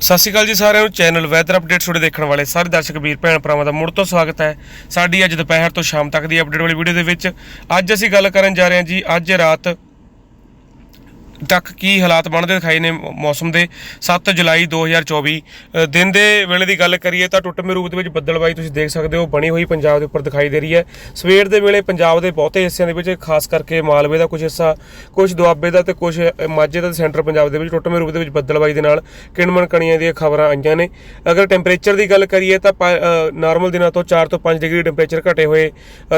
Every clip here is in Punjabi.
ਸਤਿ ਸ਼੍ਰੀ ਅਕਾਲ ਜੀ ਸਾਰਿਆਂ ਨੂੰ। ਚੈਨਲ ਵੈਦਰ ਅਪਡੇਟ ਤੁਹਾਡੇ ਦੇਖਣ ਵਾਲੇ ਸਾਰੇ ਦਰਸ਼ਕ ਵੀਰ, ਭੈਣ ਭਰਾਵਾਂ ਦਾ ਮੁੜ ਤੋਂ ਸਵਾਗਤ ਹੈ। ਸਾਡੀ ਅੱਜ ਦੁਪਹਿਰ ਤੋਂ ਸ਼ਾਮ ਤੱਕ ਦੀ ਅਪਡੇਟ ਵਾਲੀ ਵੀਡੀਓ ਦੇ ਵਿੱਚ ਅੱਜ ਅਸੀਂ ਗੱਲ ਕਰਨ ਜਾ ਰਹੇ ਹਾਂ ਜੀ, ਅੱਜ ਰਾਤ ਤੱਕ ਕੀ ਹਾਲਾਤ ਬਣਦੇ ਦਿਖਾਈ ਨੇ ਮੌਸਮ ਦੇ? 7 ਜੁਲਾਈ 2024 ਅ, ਦਿਨ ਦੇ ਵੇਲੇ ਦੀ ਗੱਲ ਕਰੀਏ ਤਾਂ ਟੁੱਟਵੇਂ ਰੂਪ ਦੇ ਵਿੱਚ ਬੱਦਲਬਾਈ ਤੁਸੀਂ ਦੇਖ ਸਕਦੇ ਹੋ ਬਣੀ ਹੋਈ ਪੰਜਾਬ ਦੇ ਉੱਪਰ ਦਿਖਾਈ ਦੇ ਰਹੀ ਹੈ। ਸਵੇਰ ਦੇ ਵੇਲੇ ਪੰਜਾਬ ਦੇ ਬਹੁਤੇ ਹਿੱਸਿਆਂ ਦੇ ਵਿੱਚ ਖਾਸ ਕਰਕੇ ਮਾਲਵੇ ਦਾ ਕੁਝ ਹਿੱਸਾ ਕੁਝ ਦੁਆਬੇ ਦਾ ਤੇ ਕੁਝ ਮਾਝੇ ਦਾ ਤੇ ਸੈਂਟਰ ਪੰਜਾਬ ਦੇ ਵਿੱਚ ਟੁੱਟਵੇਂ ਰੂਪ ਦੇ ਵਿੱਚ ਬੱਦਲਬਾਈ ਦੇ ਨਾਲ ਕਿਣਮਣ ਕਣੀਆਂ ਦੀਆਂ ਖਬਰਾਂ ਆਈਆਂ ਨੇ। ਅਗਰ ਟੈਂਪਰੇਚਰ ਦੀ ਗੱਲ ਕਰੀਏ ਤਾਂ ਨਾਰਮਲ ਦਿਨਾਂ ਤੋਂ 4 ਤੋਂ 5 ਡਿਗਰੀ ਟੈਂਪਰੇਚਰ ਘਟੇ ਹੋਏ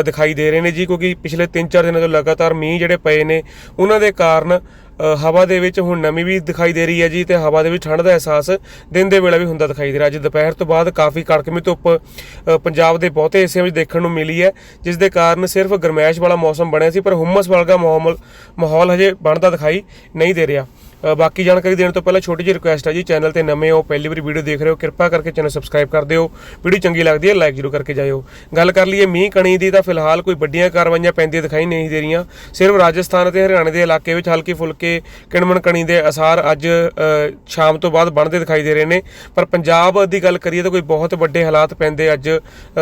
ਦਿਖਾਈ ਦੇ ਰਹੇ ਨੇ ਜੀ ਕਿਉਂਕਿ ਪਿਛਲੇ 3-4 ਦਿਨਾਂ ਤੋਂ ਲਗਾਤਾਰ ਮੀਂਹ ਜਿਹੜੇ ਪਏ ਨੇ ਉਹਨਾਂ ਦੇ ਕਾਰਨ ਹਵਾ ਦੇ ਵਿੱਚ ਹੁਣ ਨਮੀ ਵੀ ਦਿਖਾਈ ਦੇ ਰਹੀ ਹੈ ਜੀ ਤੇ ਹਵਾ ਦੇ ਵਿੱਚ ਠੰਡ ਦਾ ਅਹਿਸਾਸ ਦਿਨ ਦੇ ਵੇਲੇ ਵੀ ਹੁੰਦਾ ਦਿਖਾਈ ਦੇ ਰਿਹਾ। ਅੱਜ ਦੁਪਹਿਰ ਤੋਂ ਬਾਅਦ ਕਾਫੀ ਕੜਕਮੀ ਧੁੱਪ ਪੰਜਾਬ ਦੇ ਬਹੁਤੇ ਹਿੱਸਿਆਂ ਵਿੱਚ ਦੇਖਣ ਨੂੰ ਮਿਲੀ ਹੈ, ਜਿਸ ਦੇ ਕਾਰਨ ਸਿਰਫ ਗਰਮੈਸ਼ ਵਾਲਾ ਮੌਸਮ ਬਣਿਆ ਸੀ, ਪਰ ਹੁਮਸ ਵਰਗਾ ਮਾਹੌਲ ਮਾਹੌਲ ਹਜੇ ਬਣਦਾ ਦਿਖਾਈ ਨਹੀਂ ਦੇ ਰਿਹਾ। ਬਾਕੀ ਜਾਣਕਾਰੀ ਦੇਣ ਤੋਂ ਪਹਿਲਾਂ ਛੋਟੀ ਜਿਹੀ ਰਿਕੁਐਸਟ ਹੈ ਜੀ ਚੈਨਲ ਤੇ ਨਵੇਂ ਹੋ, ਪਹਿਲੀ ਵਾਰੀ ਵੀਡੀਓ ਦੇਖ ਰਹੇ ਹੋ, ਕਿਰਪਾ ਕਰਕੇ ਚੈਨਲ ਸਬਸਕ੍ਰਾਈਬ ਕਰ ਦਿਓ। ਵੀਡੀਓ ਚੰਗੀ ਲੱਗਦੀ ਹੈ ਲਾਈਕ ਜ਼ਰੂਰ ਕਰਕੇ ਜਾਇਓ। ਗੱਲ ਕਰ ਲਈਏ ਮੀਂਹ ਕਣੀ ਦੀ, ਤਾਂ ਫਿਲਹਾਲ ਕੋਈ ਵੱਡੀਆਂ ਕਾਰਵਾਈਆਂ ਪੈਂਦੀਆਂ ਦਿਖਾਈ ਨਹੀਂ ਦੇ ਰਹੀਆਂ। ਸਿਰਫ ਰਾਜਸਥਾਨ ਅਤੇ ਹਰਿਆਣਾ ਦੇ ਇਲਾਕੇ ਵਿੱਚ ਹਲਕੀ ਫੁਲਕੇ ਕਿਣਮਣ ਕਣੀ ਦੇ ਅਸਾਰ ਅੱਜ ਸ਼ਾਮ ਤੋਂ ਬਾਅਦ ਬਣਦੇ ਦਿਖਾਈ ਦੇ ਰਹੇ ਨੇ। ਪਰ ਪੰਜਾਬ ਦੀ ਗੱਲ ਕਰੀਏ ਤਾਂ ਕੋਈ ਬਹੁਤ ਵੱਡੇ ਹਾਲਾਤ ਪੈਂਦੇ ਅੱਜ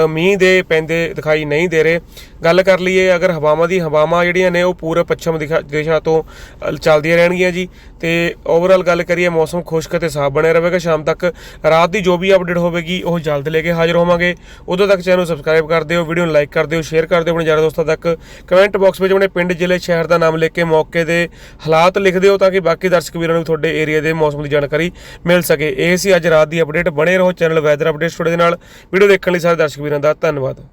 ਮੀਂਹ ਦੇ ਪੈਂਦੇ ਦਿਖਾਈ ਨਹੀਂ ਦੇ ਰਹੇ। ਗੱਲ ਕਰ ਲਈਏ ਅਗਰ ਹਵਾਵਾਂ ਦੀ, ਹਵਾਵਾਂ ਜਿਹੜੀਆਂ ਨੇ ਉਹ ਪੂਰਬ, ਪੱਛਮ ਦਿਖਾ- ਦਿਸ਼ਾ ਤੋਂ ਚੱਲਦੀਆਂ ਰਹਿਣਗੀਆਂ ਜੀ। ਤੇ ਓਵਰਆਲ ਗੱਲ ਕਰੀਏ, ਮੌਸਮ ਖੁਸ਼ਕ ਅਤੇ ਸਾਫ਼ ਬਣਿਆ ਰਹੇਗਾ। ਸ਼ਾਮ ਤੱਕ ਰਾਤ ਦੀ ਜੋ ਵੀ ਅਪਡੇਟ ਹੋਵੇਗੀ, ਉਹ ਜਲਦ ਲੈ ਕੇ ਹਾਜ਼ਰ ਹੋਵਾਂਗੇ। ਉਦੋਂ ਤੱਕ ਚੈਨਲ ਨੂੰ ਸਬਸਕ੍ਰਾਈਬ ਕਰ ਦਿਓ ਵੀਡੀਓ ਨੂੰ ਲਾਈਕ ਕਰ ਦਿਓ ਸ਼ੇਅਰ ਕਰ ਦਿਓ ਆਪਣੇ ਯਾਰਾਂ ਦੋਸਤਾਂ ਤੱਕ। ਕਮੈਂਟ ਬਾਕਸ ਵਿੱਚ ਆਪਣੇ ਪਿੰਡ, ਜ਼ਿਲ੍ਹੇ, ਸ਼ਹਿਰ ਦਾ ਨਾਮ ਲਿਖ ਕੇ ਮੌਕੇ ਦੇ ਹਾਲਾਤ ਲਿਖ ਦਿਓ ਤਾਂ ਕਿ ਬਾਕੀ ਦਰਸ਼ਕ ਵੀਰਾਂ ਨੂੰ ਤੁਹਾਡੇ ਏਰੀਆ ਦੇ ਮੌਸਮ ਦੀ ਜਾਣਕਾਰੀ ਮਿਲ ਸਕੇ। ਇਹ ਸੀ ਅੱਜ ਰਾਤ ਦੀ ਅਪਡੇਟ ਬਣੇ ਰਹੋ ਚੈਨਲ ਵੈਦਰ ਅਪਡੇਟਸ ਤੁਹਾਡੇ ਦੇ ਨਾਲ। ਵੀਡੀਓ ਦੇਖਣ ਲਈ ਸਾਰੇ ਦਰਸ਼ਕ ਵੀਰਾਂ ਦਾ ਧੰਨਵਾਦ।